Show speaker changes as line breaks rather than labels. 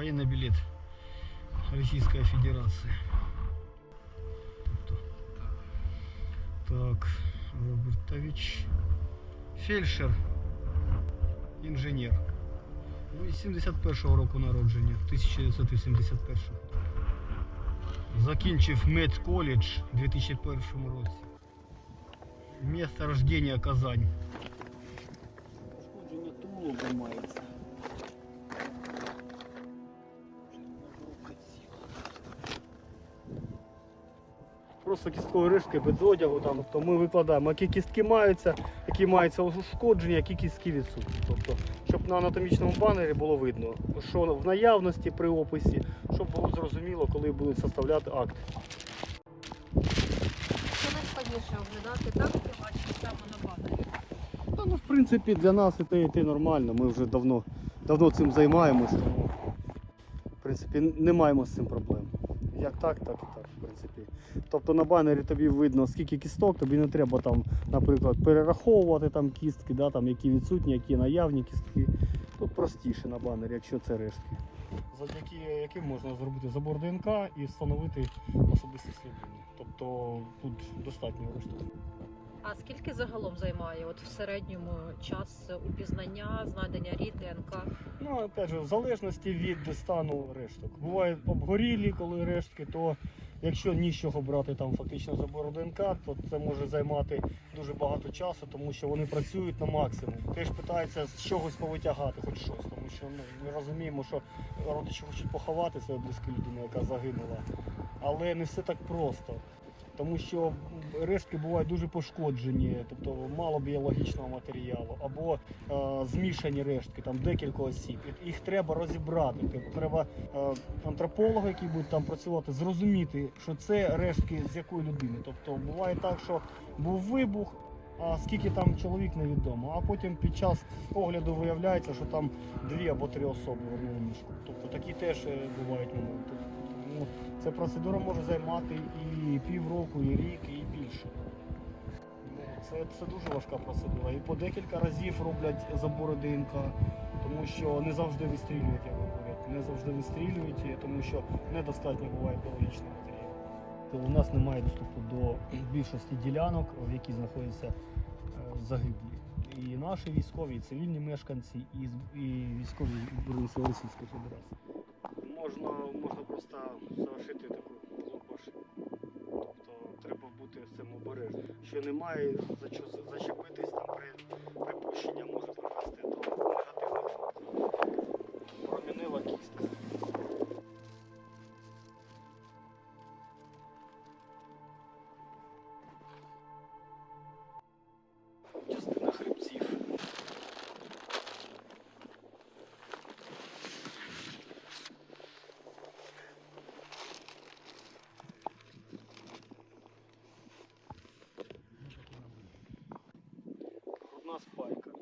военный билет Российская Федерация. Так, Робертович. Фельдшер. Інженер. Ну, із 71-го року народження, 1981. Закінчив медколедж у 2001 році. Місто рождения Казань.
Пошкодження тулуба мається.
Просто кісткові рижки без одягу. Там. Тобто ми викладаємо, які кістки маються, які маються ушкодження, які кістки відсутні. Тобто, щоб на анатомічному банері було видно, що в наявності при описі, щоб було зрозуміло, коли будуть составляти акт.
Що найскладніше оглядати так, ти бачиш прямо на банері.
Та, ну, в принципі, для нас і те, і те нормально. Ми вже давно, давно цим займаємось, тому в принципі не маємо з цим проблем. Як так, так і так. Тобто на банері тобі видно, скільки кісток, тобі не треба там, наприклад, перераховувати там кістки, да, там, які відсутні, які наявні кістки. Тут простіше на банері, якщо це рештки. Завдяки яким можна зробити забор ДНК і встановити особисті сліди. Тобто тут достатньо решток.
А скільки загалом займає от в середньому час упізнання, знайдення рід, ДНК?
Ну, опять же, в залежності від стану решток. Бувають обгорілі, коли рештки, то якщо нічого брати там фактично за ДНК, то це може займати дуже багато часу, тому що вони працюють на максимум. Теж питаються з чогось повитягати, хоч щось, тому що ну, ми розуміємо, що родичі хочуть поховати свою близьку людину, яка загинула. Але не все так просто. Тому що рештки бувають дуже пошкоджені, тобто мало біологічного матеріалу, або е, змішані рештки, там декілька осіб. Їх треба розібрати. Тобто треба е, антрополога, який буде там працювати, зрозуміти, що це рештки з якої людини. Тобто буває так, що був вибух, а скільки там чоловік невідомо. А потім під час огляду виявляється, що там дві або три особи в одному мішку. Тобто такі теж е, бувають моменти. Тому ця процедура може займати і півроку, і рік, і більше. Ну, Це, це дуже важка процедура. І по декілька разів роблять забори ДНК, тому що не завжди вистрілюють, як говорять. Не завжди вистрілюють, тому що недостатньо буває біологічного у нас немає доступу до більшості ділянок, в які знаходяться е, загиблі. І наші військові, і цивільні мешканці, і, і військові Збройних Російської Федерації. Можна, можна просто завершити таку блокбаш. Тобто треба бути з цим обережним. Що немає за що за- нас пайка.